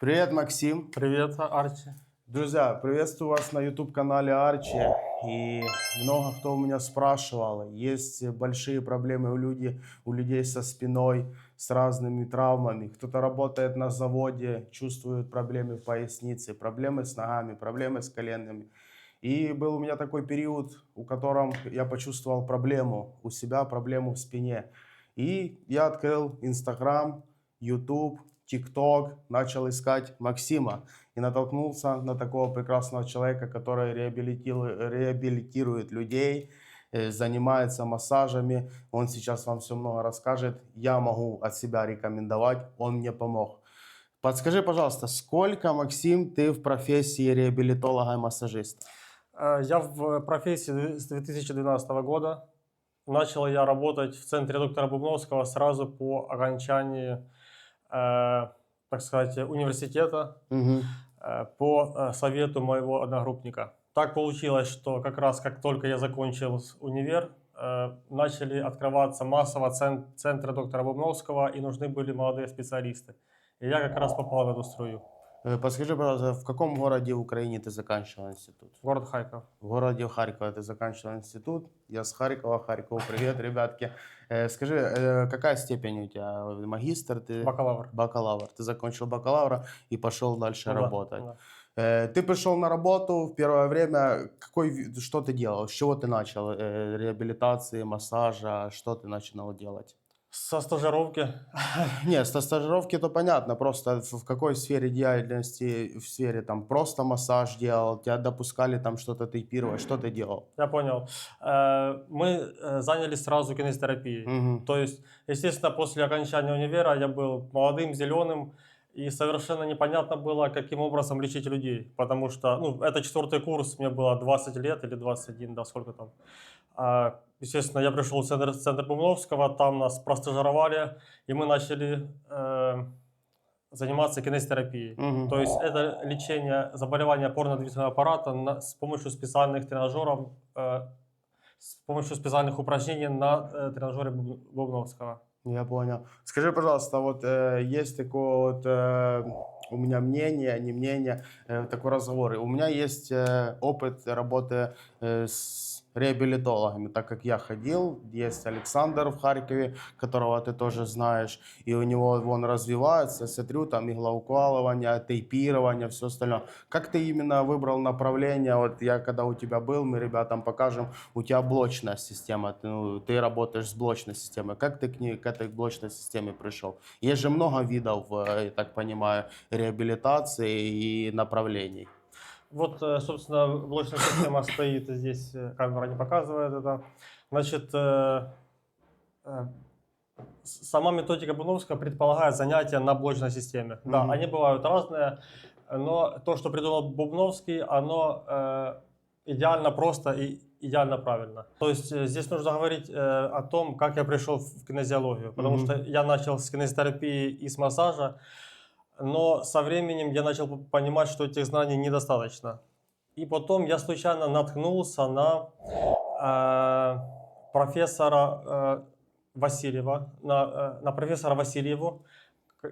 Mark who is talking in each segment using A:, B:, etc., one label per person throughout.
A: Привет, Максим.
B: Привет, Арчи.
A: Друзья, приветствую вас на YouTube-канале Арчи. И много кто у меня спрашивал, есть большие проблемы у, люди, у людей со спиной, с разными травмами. Кто-то работает на заводе, чувствует проблемы в пояснице, проблемы с ногами, проблемы с коленами. И был у меня такой период, у котором я почувствовал проблему у себя, проблему в спине. И я открыл Инстаграм, YouTube, ТикТок, начал искать Максима и натолкнулся на такого прекрасного человека, который реабилитирует, людей, э, занимается массажами. Он сейчас вам все много расскажет. Я могу от себя рекомендовать, он мне помог. Подскажи, пожалуйста, сколько, Максим, ты в профессии реабилитолога и массажиста?
B: Э, Я в профессии с 2012 года. Начал я работать в центре доктора Бубновского сразу по окончании, так сказать, университета
A: Угу.
B: э, по э, совету моего одногруппника. Так получилось, что как раз как только я закончил универ, э, начали открываться массово цен- центры доктора Бубновского, и нужны были молодые специалисты. И я как раз попал в эту струю.
A: Э, Подскажи, пожалуйста, в каком городе в Украине ты заканчивал институт?
B: Город Харьков.
A: В городе Харькова ты заканчивал институт. Я с Харькова. Харьков, привет, ребятки. Э, Скажи, э, какая степень у тебя? Магистр? Ты?
B: Бакалавр.
A: Бакалавр. Ты закончил бакалавра и пошел дальше
B: Ну да,
A: работать.
B: да.
A: Ты пришел на работу в первое время. Какой, что ты делал? С чего ты начал? Реабилитации, массажа? Что ты начинал делать?
B: Со стажировки
A: Нет, со стажировки то понятно, просто в какой сфере деятельности, в сфере там просто массаж делал, тебя допускали там что-то тейпировать, что ты делал?
B: Я понял. Э, Мы э, занялись сразу кинезитерапией.
A: Мгм.
B: То есть, естественно, после окончания универа я был молодым, зеленым, и совершенно непонятно было, каким образом лечить людей. Потому что, ну, это четвертый курс, мне было 20 лет или 21, да, сколько там. А, Естественно, я пришел в центр, центр Бумновского, там нас простажировали, и мы начали э, заниматься кинезитерапией.
A: Мгм.
B: То есть это лечение заболевания опорно-двигательного аппарата на- с помощью специальных тренажеров, э, с помощью специальных упражнений на э, тренажере Буб- Бубновского.
A: Я понял. Скажи, пожалуйста, вот э, есть такое вот э, у меня мнение, не мнение, э, такой разговор. У меня есть э, опыт работы э, с реабилитологами, так как я ходил, есть Александр в Харькове, которого ты тоже знаешь, и у него он развивается, смотрю, там иглоукалывание, тейпирование, все остальное. Как ты именно выбрал направление? Вот я когда у тебя был, мы ребятам покажем, у тебя блочная система, ты, ну, ты работаешь с блочной системой. Как ты к, ней, к этой блочной системе пришел? Есть же много видов, э, я так понимаю, реабилитации и направлений.
B: Вот, э, собственно, блочная система стоит здесь, э, камера не показывает это. Значит, э, сама методика Буновского предполагает занятия на блочной системе. Да,
A: Мгм.
B: они бывают разные, но то, что придумал Бубновский, оно э, идеально просто и идеально правильно. То есть э, здесь нужно говорить э, о том, как я пришел в кинезиологию, потому
A: Мгм.
B: что я начал с кинезитерапии и с массажа, но со временем я начал понимать, что этих знаний недостаточно. И потом я случайно наткнулся на э, профессора э, Васильева, на, э, на профессора Васильеву,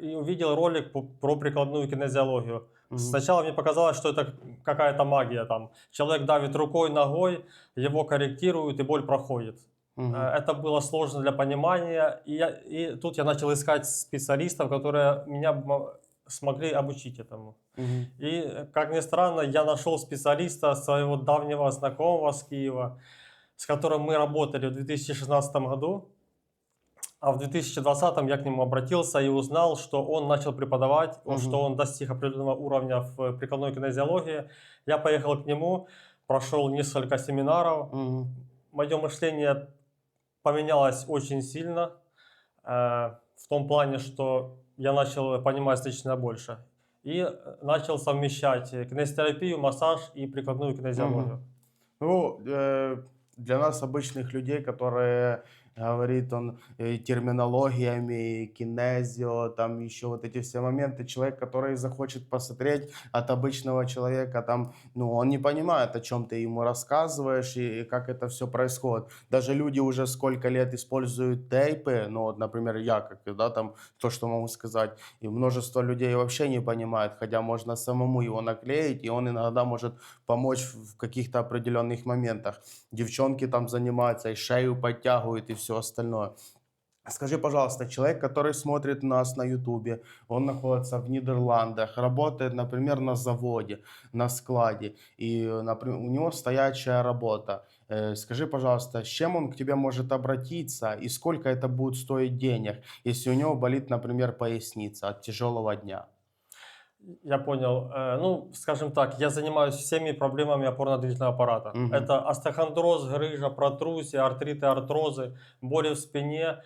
B: и увидел ролик по- про прикладную кинезиологию.
A: Мгм.
B: Сначала мне показалось, что это какая-то магия там. Человек давит рукой, ногой, его корректируют, и боль проходит. Э, Это было сложно для понимания, и, я, и тут я начал искать специалистов, которые меня смогли обучить этому.
A: Мгм.
B: И, э, как ни странно, я нашел специалиста своего давнего знакомого с Киева, с которым мы работали в 2016 году. А в 2020 я к нему обратился и узнал, что он начал преподавать,
A: Мгм.
B: что он достиг определенного уровня в прикладной кинезиологии. Я поехал к нему, прошел несколько семинаров,
A: Мгм.
B: мое мышление поменялось очень сильно э, в том плане, что я начал понимать значительно больше. И э, начал совмещать э, кинезитерапию, массаж и прикладную кинезиологию.
A: Ну, э, для нас, обычных людей, которые говорит он э, терминологиями, кинезио, там еще вот эти все моменты. Человек, который захочет посмотреть от обычного человека, там, ну, он не понимает, о чем ты ему рассказываешь и, и как это все происходит. Даже люди уже сколько лет используют тейпы, ну, вот, например, я, как, да, там, то, что могу сказать, и множество людей вообще не понимает, хотя можно самому его наклеить, и он иногда может помочь в каких-то определенных моментах. Девчонки там занимаются, и шею подтягивают, и все остальное. Скажи, пожалуйста, человек, который смотрит нас на Ютубе, он находится в Нидерландах, работает, например, на заводе, на складе, и например, у него стоячая работа. Э, Скажи, пожалуйста, с чем он к тебе может обратиться и сколько это будет стоить денег, если у него болит, например, поясница от тяжелого дня?
B: Я понял. Э, Ну, скажем так, я занимаюсь всеми проблемами опорно-двигательного аппарата.
A: Мгм.
B: Это остеохондроз, грыжа, протрузия, артриты, артрозы, боли в спине,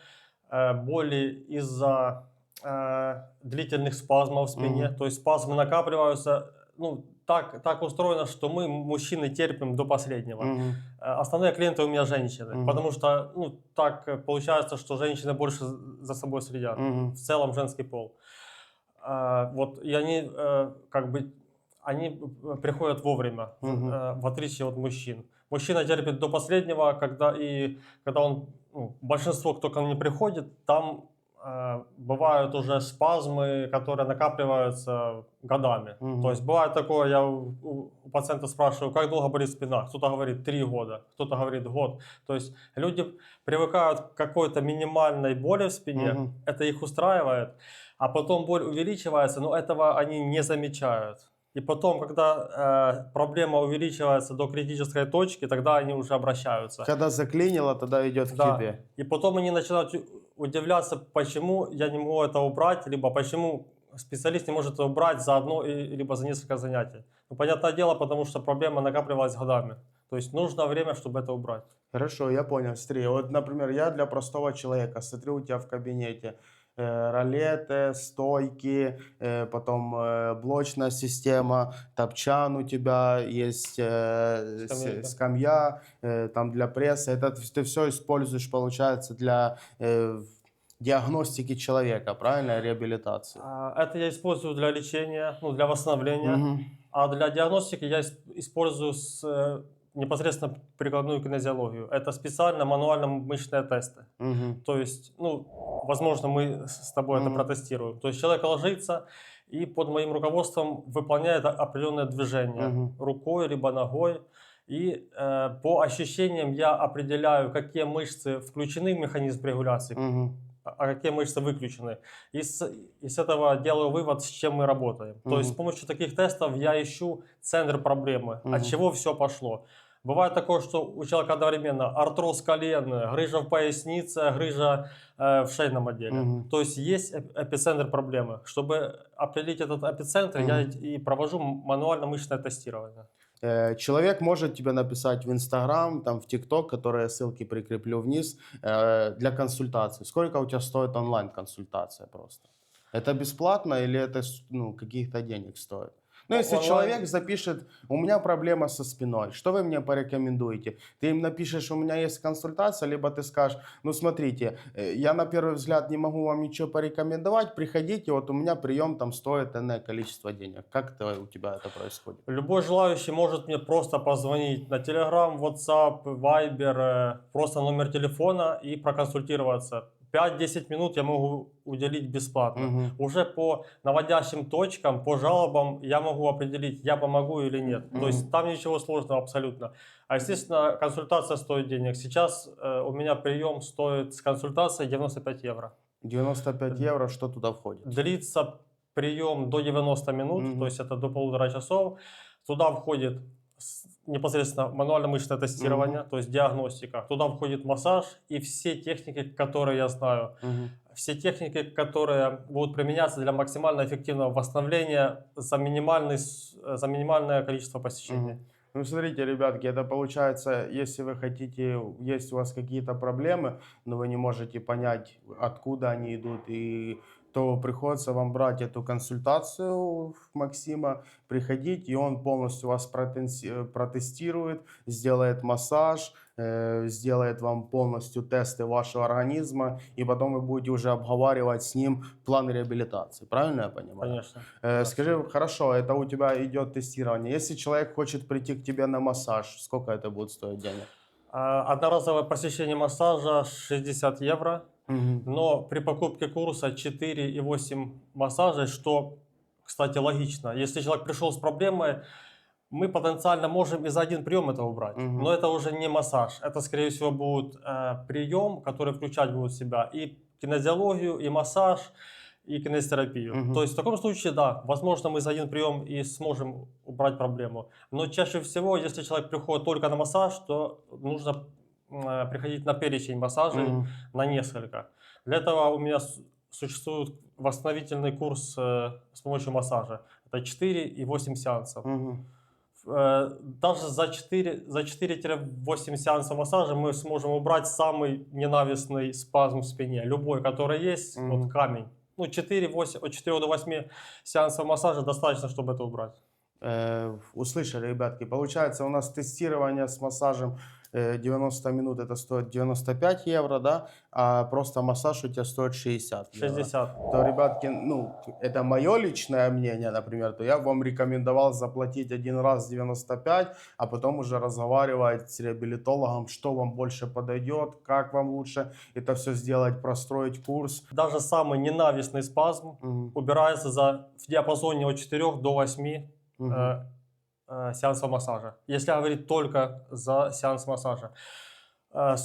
B: э, боли из-за э, длительных спазмов в спине.
A: Мгм.
B: То есть спазмы накапливаются. Ну, так, так устроено, что мы, мужчины, терпим до последнего. Э, Основные клиенты у меня женщины,
A: Мгм.
B: потому что ну, так получается, что женщины больше за собой следят
A: Мгм.
B: в целом женский пол. Вот, и они э, как бы они э, приходят вовремя, э, в отличие от мужчин. Мужчина терпит до последнего, когда и когда он ну, большинство, кто ко мне приходит, там э, бывают уже спазмы, которые накапливаются годами.
A: Мгм.
B: То есть бывает такое, я у, у- пациента спрашиваю, как долго болит спина? Кто-то говорит три года, кто-то говорит год. То есть люди привыкают к какой-то минимальной боли в спине,
A: Мгм.
B: это их устраивает, а потом боль увеличивается, но этого они не замечают. И потом, когда э, проблема увеличивается до критической точки, тогда они уже обращаются.
A: Когда заклинило, тогда идет к
B: Да.
A: тебе.
B: И потом они начинают удивляться, почему я не могу это убрать, либо почему специалист не может это убрать за одно и- либо за несколько занятий. Ну, понятное дело, потому что проблема накапливалась годами. То есть нужно время, чтобы это убрать.
A: Хорошо, я понял. Смотри, вот, например, я для простого человека смотрю у тебя в кабинете ролеты, стойки, э, потом э, блочная система, топчан у тебя есть, э, скамья, э, там для пресса. Это ты все используешь, получается, для э, диагностики человека, правильно, реабилитации.
B: А, Это я использую для лечения, ну, для восстановления.
A: Мгм.
B: А для диагностики я ис- использую с, э, непосредственно прикладную кинезиологию. Это специально мануально-мышечные тесты.
A: Мгм.
B: То есть, ну, возможно, мы с тобой
A: Мгм.
B: это протестируем. То есть человек ложится и под моим руководством выполняет определенное движение
A: Мгм.
B: рукой либо ногой. И э, по ощущениям я определяю, какие мышцы включены в механизм регуляции,
A: Мгм.
B: А а какие мышцы выключены. И с, и с этого делаю вывод, с чем мы работаем. То есть с помощью таких тестов я ищу центр проблемы,
A: Мгм.
B: от чего все пошло. Бывает такое, что у человека одновременно артроз колен, грыжа в пояснице, грыжа э, в шейном отделе.
A: Мгм.
B: То есть есть эп- эпицентр проблемы. Чтобы определить этот эпицентр, я
A: Мгм.
B: и провожу мануально-мышечное тестирование.
A: Э, Человек может тебе написать в Инстаграм, там в ТикТок, которые ссылки прикреплю вниз, э, для консультации. Сколько у тебя стоит онлайн-консультация просто? Это бесплатно или это ну, каких-то денег стоит? Ну, если
B: Онлайн-
A: человек запишет, у меня проблема со спиной, что вы мне порекомендуете? Ты им напишешь, у меня есть консультация, либо ты скажешь, ну, смотрите, э, я на первый взгляд не могу вам ничего порекомендовать, приходите, вот у меня прием там стоит энное количество денег. Как это у тебя это происходит?
B: Любой желающий может мне просто позвонить на Telegram, WhatsApp, Viber, э, просто номер телефона и проконсультироваться. 5-10 минут я могу уделить бесплатно.
A: Мгм.
B: Уже по наводящим точкам, по жалобам я могу определить, я помогу или нет. То
A: Мгм.
B: есть там ничего сложного абсолютно. А естественно, консультация стоит денег. Сейчас э, у меня прием стоит с консультацией 95 евро.
A: 95 евро, что туда входит?
B: Длится прием до 90 минут,
A: Мгм.
B: то есть это до полутора часов. Туда входит непосредственно мануально-мышечное тестирование,
A: Мгм.
B: то есть диагностика. Туда входит массаж и все техники, которые я знаю.
A: Мгм.
B: Все техники, которые будут применяться для максимально эффективного восстановления за, минимальный, э, за минимальное количество посещений.
A: Мгм. Ну, смотрите, ребятки, это получается, если вы хотите, есть у вас какие-то проблемы, но вы не можете понять, откуда они идут и то приходится вам брать эту консультацию Максима, приходить, и он полностью вас протестирует, сделает массаж, э, сделает вам полностью тесты вашего организма, и потом вы будете уже обговаривать с ним план реабилитации. Правильно я понимаю?
B: Конечно.
A: Э, Скажи, хорошо, это у тебя идет тестирование. Если человек хочет прийти к тебе на массаж, сколько это будет стоить денег?
B: А, Одноразовое посещение массажа 60 евро, Но при покупке курса 4,8 массажей, что, кстати, логично. Если человек пришел с проблемой, мы потенциально можем и за один прием это убрать.
A: Мгм.
B: Но это уже не массаж. Это, скорее всего, будет э, прием, который включать будет в себя и кинезиологию, и массаж, и кинезитерапию.
A: Мгм.
B: То есть в таком случае, да, возможно, мы за один прием и сможем убрать проблему. Но чаще всего, если человек приходит только на массаж, то нужно приходить на перечень массажей
A: Мгм.
B: на несколько. Для этого у меня существует восстановительный курс э, с помощью массажа. Это 4 и 8 сеансов. Э, Даже за 4, за 4-8 сеансов массажа мы сможем убрать самый ненавистный спазм в спине. Любой, который есть,
A: Мгм.
B: вот камень. Ну, 4-8, от 4 до 8 сеансов массажа достаточно, чтобы это убрать.
A: Э, услышали, ребятки. Получается, у нас тестирование с массажем э, 90 минут это стоит 95 евро, да, а просто массаж у тебя стоит 60 евро.
B: 60.
A: То, ребятки, ну, это мое личное мнение, например, то я вам рекомендовал заплатить один раз 95, а потом уже разговаривать с реабилитологом, что вам больше подойдет, как вам лучше это все сделать, простроить курс.
B: Даже самый ненавистный спазм
A: Мгм,
B: убирается за, в диапазоне от 4 до 8
A: мгм.
B: э, э, сеансов массажа. Если говорить только за сеанс массажа. Э,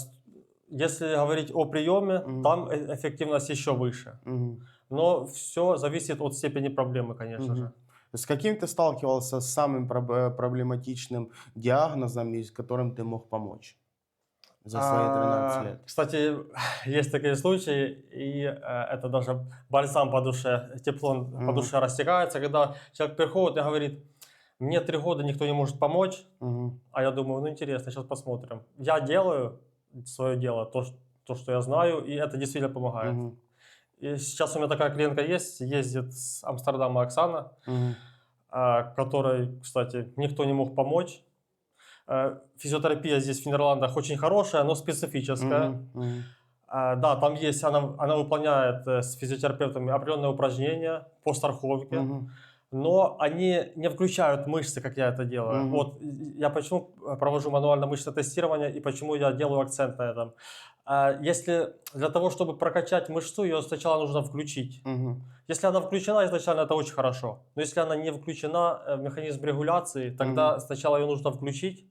B: Если говорить о приеме,
A: Мгм.
B: там э- эффективность еще выше.
A: Мгм.
B: Но все зависит от степени проблемы, конечно
A: Мгм.
B: же.
A: С каким ты сталкивался с самым э, проблематичным диагнозом, с которым ты мог помочь за свои 13
B: А,
A: лет?
B: Кстати, есть такие случаи, и э, это даже бальзам по душе, тепло по
A: Мгм.
B: душе растекается, когда человек приходит и говорит, мне три года никто не может помочь,
A: Мгм.
B: А я думаю, ну интересно, сейчас посмотрим. Я делаю свое дело, то, то что я знаю, и это действительно помогает.
A: Мгм.
B: И сейчас у меня такая клиентка есть, ездит с Амстердама Оксана, а, которой, кстати, никто не мог помочь. Э, Физиотерапия здесь в Нидерландах очень хорошая, но специфическая.
A: Мгм.
B: А, Да, там есть, она, она выполняет э, с физиотерапевтами определенные упражнения по страховке.
A: Мгм.
B: Но они не включают мышцы, как я это делаю.
A: Мгм.
B: Вот я почему э, провожу мануально-мышечное тестирование и почему я делаю акцент на этом. А, Если для того, чтобы прокачать мышцу, ее сначала нужно включить.
A: Мгм.
B: Если она включена изначально, это очень хорошо. Но если она не включена э, в механизм регуляции, тогда
A: Мгм.
B: сначала ее нужно включить,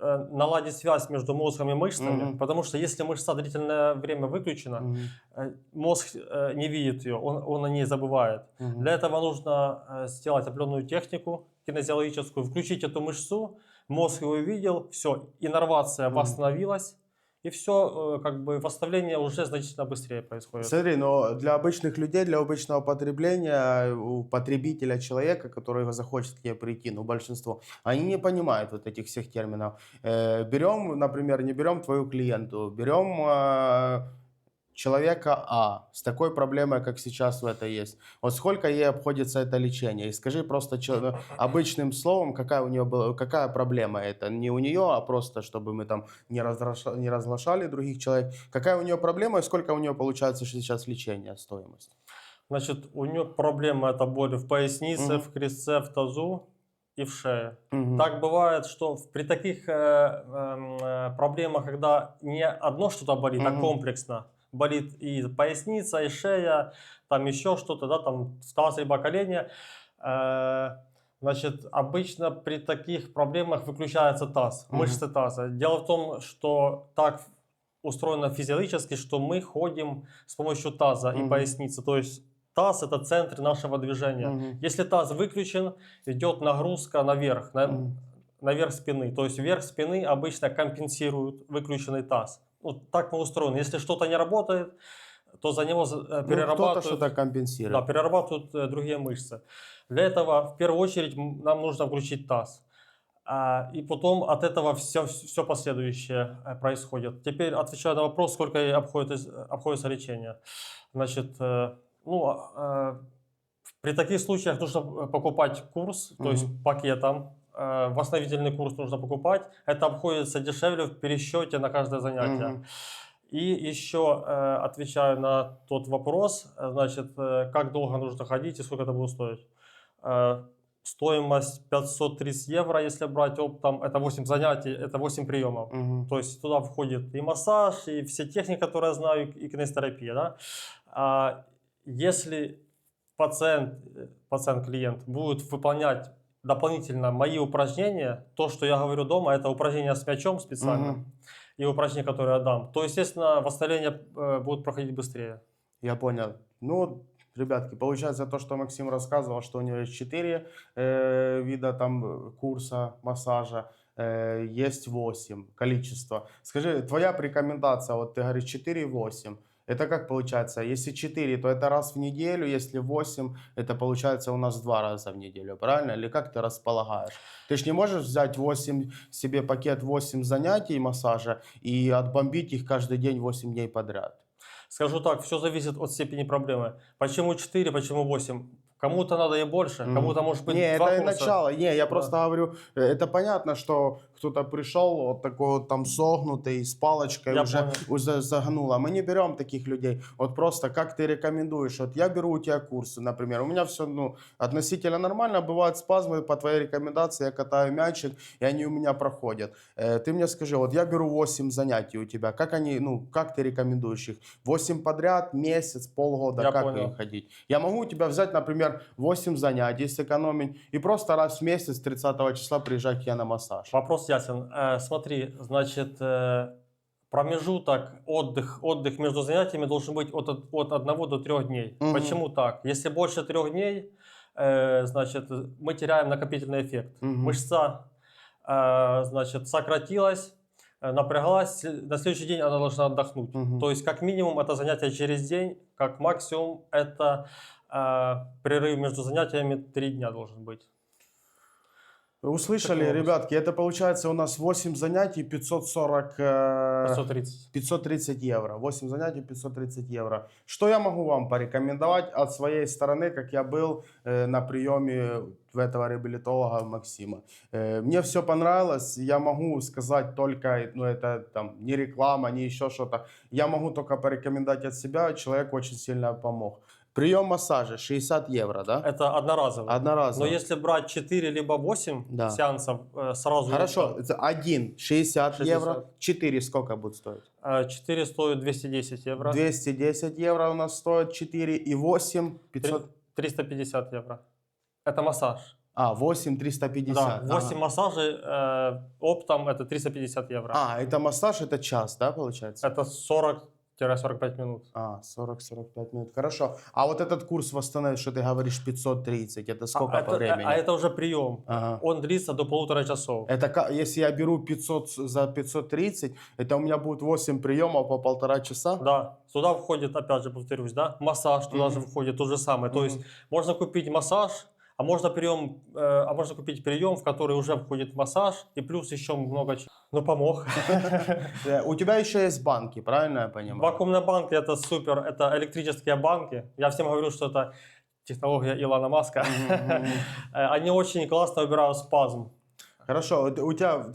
B: наладить связь между мозгом и мышцами,
A: Мгм.
B: потому что если мышца длительное время выключена, э, мозг э, не видит ее, он, он о ней забывает.
A: Мгм.
B: Для этого нужно э, сделать определенную технику кинезиологическую, включить эту мышцу, мозг его увидел, все, иннервация
A: Мгм.
B: восстановилась, и все, как бы восстановление уже значительно быстрее происходит.
A: Смотри, но для обычных людей, для обычного потребления, у потребителя, человека, который захочет к тебе прийти, ну, большинство, они не понимают вот этих всех терминов. Э, берем, например, не берем твою клиенту, берем э, человека А с такой проблемой, как сейчас в это есть. Вот сколько ей обходится это лечение? И скажи просто чел- обычным словом, какая у нее была, какая проблема это? Не у нее, а просто, чтобы мы там не, разраша- не разглашали других человек. Какая у нее проблема и сколько у нее получается сейчас лечения, стоимость?
B: Значит, у нее проблема это боли в пояснице,
A: Мгм.
B: в крестце, в тазу и в шее.
A: Мгм.
B: Так бывает, что при таких э, эм, э, проблемах, когда не одно что-то болит, а
A: Мгм.
B: комплексно, болит и поясница, и шея, там еще что-то, да, там таз либо колени, э, значит, обычно при таких проблемах выключается таз, мышцы таза. Дело в том, что так устроено физиологически, что мы ходим с помощью таза и
A: Мгм.
B: поясницы, то есть таз это центр нашего движения.
A: Мгм.
B: Если таз выключен, идет нагрузка наверх, на,
A: Мгм.
B: наверх спины. То есть верх спины обычно компенсирует выключенный таз. Вот так мы устроены. Если что-то не работает, то за него э,
A: Ну,
B: перерабатывают,
A: что-то компенсирует.
B: да, перерабатывают э, другие мышцы. Для этого в первую очередь нам нужно включить таз. А, и потом от этого все, все последующее э, происходит. Теперь отвечаю на вопрос, сколько обходит, обходится лечение. Значит, Ну, э, при таких случаях нужно покупать курс, то есть пакетом. Э, Восстановительный курс нужно покупать. Это обходится дешевле в пересчете на каждое занятие.
A: Мгм.
B: И еще э, отвечаю на тот вопрос, значит, э, как долго нужно ходить и сколько это будет стоить. Э, стоимость 530 евро, если брать оптом, это 8 занятий, это 8 приемов.
A: Мгм.
B: То есть туда входит и массаж, и все техники, которые я знаю, и кинезтерапия. Да? А если пациент, э, пациент-клиент будет выполнять дополнительно мои упражнения, то, что я говорю дома, это упражнения с мячом специально,
A: Мгм.
B: и упражнения, которые я дам, то, естественно, восстановление э, будет проходить быстрее.
A: Я понял. Ну, ребятки, получается то, что Максим рассказывал, что у него есть 4 э, вида там э, курса массажа, э, есть 8 количество. Скажи, твоя рекомендация, вот ты говоришь 4-8, это как получается? Если 4, то это раз в неделю, если 8, это получается у нас два раза в неделю, правильно? Или как ты располагаешь? Ты же не можешь взять 8, себе пакет 8 занятий массажа и отбомбить их каждый день 8 дней подряд.
B: Скажу так, все зависит от степени проблемы. Почему 4, почему 8? Кому-то надо и больше, кому-то может быть
A: Не,
B: два
A: это
B: курса.
A: начало. Не, я просто говорю, э, это понятно, что кто-то пришел вот такой вот там согнутый, с палочкой
B: Я
A: уже,
B: понял.
A: уже загнуло. Мы не берем таких людей. Вот просто как ты рекомендуешь. Вот я беру у тебя курсы, например. У меня все ну, относительно нормально. Бывают спазмы по твоей рекомендации. Я катаю мячик, и они у меня проходят. Э, Ты мне скажи, вот я беру 8 занятий у тебя. Как они, ну, как ты рекомендуешь их? 8 подряд, месяц, полгода,
B: Я
A: как
B: понял.
A: ходить? Я могу у тебя взять, например, 8 занятий, сэкономить, и просто раз в месяц, 30 числа, приезжать к тебе на массаж.
B: Вопрос ясен. Э, смотри, значит, э, промежуток отдых, отдых между занятиями должен быть от, от 1 до 3 дней.
A: Мгм.
B: Почему так? Если больше 3 дней, э, значит, мы теряем накопительный эффект.
A: Мгм.
B: Мышца, э, значит, сократилась, напряглась, на следующий день она должна отдохнуть.
A: Мгм.
B: То есть, как минимум, это занятие через день, как максимум, это э, перерыв между занятиями 3 дня должен быть.
A: Услышали,
B: Такая
A: ребятки, это получается у нас 8 занятий, 540... э,
B: 530.
A: 530 евро. 8 занятий, 530 евро. Что я могу вам порекомендовать от своей стороны, как я был э, на приеме в этого реабилитолога Максима? Э, мне все понравилось. Я могу сказать только, ну это там не реклама, не еще что-то. Я могу только порекомендовать от себя. Человек очень сильно помог. Прием массажа 60 евро, да?
B: Это одноразово.
A: Одноразово.
B: Но если брать 4 либо 8
A: Да.
B: сеансов э, сразу...
A: Хорошо, это один 60,
B: 60.
A: евро, 4 сколько будет стоить?
B: 4 стоит 210 евро.
A: 210 евро у нас стоит 4 и 8
B: Три-
A: 500.
B: 350 евро. Это массаж.
A: А, 8 350.
B: Да, 8
A: ага.
B: массажей э, оптом это 350 евро.
A: А, это массаж, это час, да, получается?
B: Это 40-45 минут.
A: А, 40-45 минут. Хорошо. А вот этот курс восстановить, что ты говоришь, 530, это сколько
B: а,
A: по
B: это,
A: времени?
B: а это уже прием.
A: Ага.
B: Он длится до полутора часов.
A: Это если я беру 500 с- за 530, это у меня будет 8 приемов по полтора часа?
B: Да, сюда входит, опять же, повторюсь, да, массаж туда же входит, то же самое. То
A: Мгм.
B: есть можно купить массаж, а можно прием, э, а можно купить прием, в который уже входит массаж и плюс еще много чего. Ну помог.
A: У тебя еще есть банки, правильно я понимаю?
B: Вакуумные банки это супер, это электрические банки. Я всем говорю, что это технология Илона Маска. Они очень классно убирают спазм.
A: Хорошо, у тебя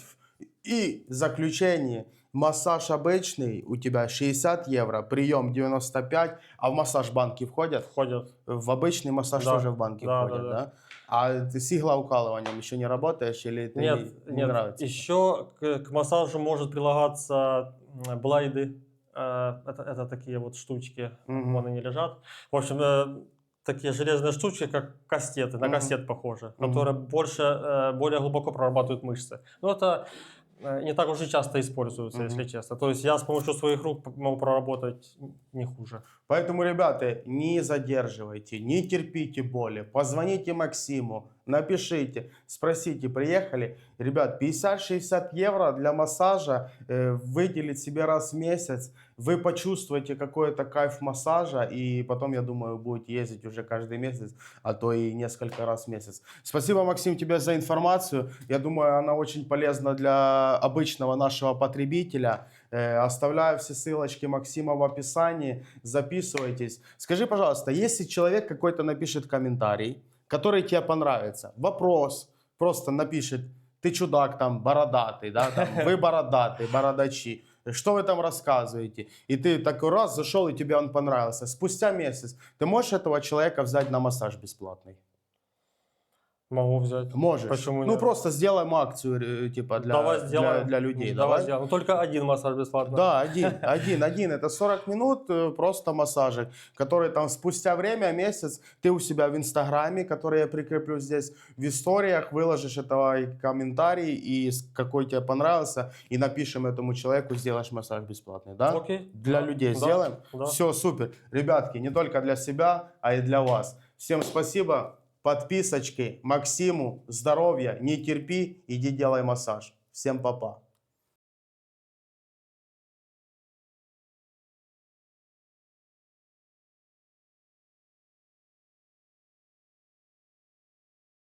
A: и заключение. Массаж обычный у тебя 60 евро, прием 95, а в массаж банки входят?
B: Входят.
A: В обычный массаж
B: Да.
A: тоже в банки
B: Да,
A: входят,
B: да,
A: да,
B: да.
A: А ты с иглоукалыванием еще не работаешь или ты
B: Нет,
A: не, не
B: нет.
A: нравится?
B: Еще к, к массажу может прилагаться блайды. Э, Это, это такие вот штучки, вон они лежат. В общем, э, такие железные штучки, как кастеты, на
A: Мгм.
B: кастет похожи,
A: Мгм.
B: которые больше, э, более глубоко прорабатывают мышцы. Но это э, не так уж и часто используются,
A: Мгм.
B: если честно. То есть я с помощью своих рук могу проработать не хуже.
A: Поэтому, ребята, не задерживайте, не терпите боли. Позвоните Максиму, напишите, спросите, приехали. Ребят, 50-60 евро для массажа э, выделить себе раз в месяц. Вы почувствуете какой-то кайф массажа, и потом, я думаю, будете ездить уже каждый месяц, а то и несколько раз в месяц. Спасибо, Максим, тебе за информацию. Я думаю, она очень полезна для обычного нашего потребителя. Э, Оставляю все ссылочки Максима в описании. Записывайтесь. Скажи, пожалуйста, если человек какой-то напишет комментарий, который тебе понравится, вопрос, просто напишет, ты чудак там, бородатый, да, там, вы бородатый, бородачи, что вы там рассказываете? И ты такой раз зашел, и тебе он понравился. Спустя месяц ты можешь этого человека взять на массаж бесплатный?
B: Могу взять.
A: Можешь.
B: Почему
A: Ну
B: нет?
A: просто сделаем акцию, э, типа, для,
B: давай
A: для,
B: сделаем.
A: для людей.
B: Давай,
A: Давай.
B: сделаем. Ну, только один массаж бесплатно.
A: Да, один, один, один. Это 40 минут э, просто массажик, который там спустя время, месяц, ты у себя в Инстаграме, который я прикреплю здесь, в историях выложишь этого и комментарий, и какой тебе понравился, и напишем этому человеку, сделаешь массаж бесплатный, да?
B: Окей.
A: Для
B: Да,
A: людей
B: да,
A: сделаем?
B: да.
A: Все, супер. Ребятки, не только для себя, а и для вас. Всем спасибо. Подписочки Максиму. Здоровья. Не терпи. Иди делай массаж. Всем папа.